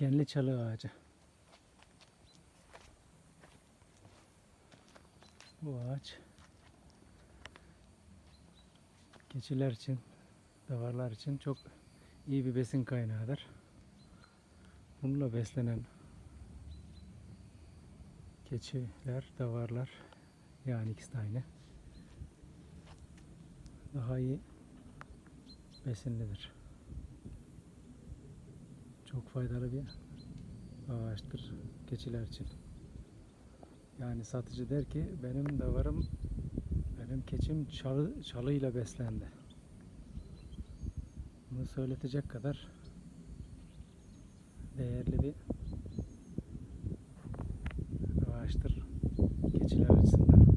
Dikenli çalı ağacı. Bu ağaç keçiler için, davarlar için çok iyi bir besin kaynağıdır. Bununla beslenen keçiler, davarlar yani ikisi de aynı. Daha iyi besinlidir. Çok faydalı bir ağaçtır keçiler için. Yani satıcı der ki benim davarım benim keçim çalı, çalıyla beslendi. Bunu söyletecek kadar değerli bir ağaçtır keçiler açısından.